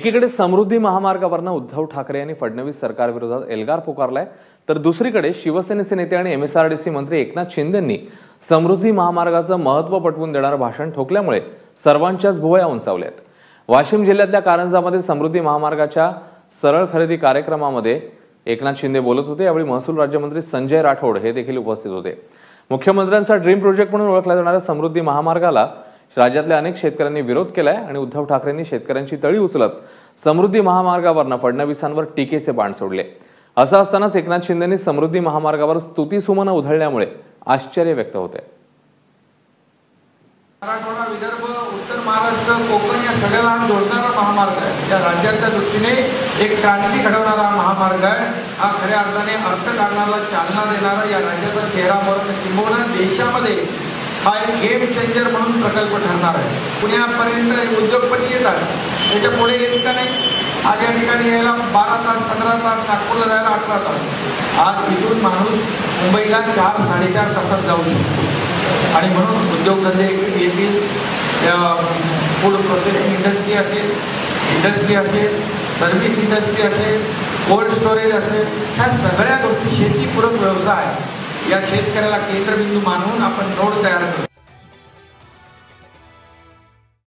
एकीकडे समृद्धी महामार्गावरनं उद्धव ठाकरे यांनी फडणवीस सरकारविरोधात एल्गार पुकारलाय. तर दुसरीकडे शिवसेनेचे नेते आणि एमएसआरडीसी मंत्री एकनाथ शिंदेंनी समृद्धी महामार्गाचं महत्त्व पटवून देणारं भाषण ठोकल्यामुळे सर्वांच्याच भुवया उंचावल्यात. वाशिम जिल्ह्यातल्या कारंजामध्ये समृद्धी महामार्गाच्या सरळ खरेदी कार्यक्रमामध्ये एकनाथ शिंदे बोलत होते. यावेळी महसूल राज्यमंत्री संजय राठोड हे देखील उपस्थित होते. मुख्यमंत्र्यांचा ड्रीम प्रोजेक्ट म्हणून ओळखला जाणाऱ्या समृद्धी महामार्गाला राज्यातल्या अनेक शेतकऱ्यांनी विरोध केलाय आणि उद्धव ठाकरेंनी शेतकऱ्यांची तळी उचलत समृद्धी महामार्गावरनं फडणवीसांवर टीकेचे बाण सोडले. असं असतानाच एकनाथ शिंदेनी समृद्धी महामार्गावर स्तुतीसुमनं उधळल्यामुळे आश्चर्य व्यक्त होते मराठवाडा विदर्भ उत्तर महाराष्ट्र कोकण या सगळ्याला हा जोडणारा महामार्ग आहे. या राज्याच्या दृष्टीने एक क्रांती घडवणारा महामार्ग आहे. हा खऱ्या अर्थाने अर्थकारणाला चालना देणारा या राज्याचा चेहरा किंबहुना देशामध्ये हा एक गेम चेंजर म्हणून प्रकल्प ठरणार आहे. पुण्यापर्यंत उद्योगपती येतात. त्याच्या पुढे येत का नाही? आज या ठिकाणी यायला बारा तास पंधरा तास नागपूरला जायला अठरा तास. आज इथून माणूस मुंबईला चार साडेचार तासात जाऊ शकतो. आणि म्हणून उद्योगधंदे येतील. फूड प्रोसेसिंग इंडस्ट्री असेल इंडस्ट्री असेल सर्व्हिस इंडस्ट्री असेल कोल्ड स्टोरेज असेल ह्या सगळ्या गोष्टी शेतीपूरक व्यवसाय. या शेतकऱ्याला केंद्रबिंदू मानून आपण नोड तयार करू.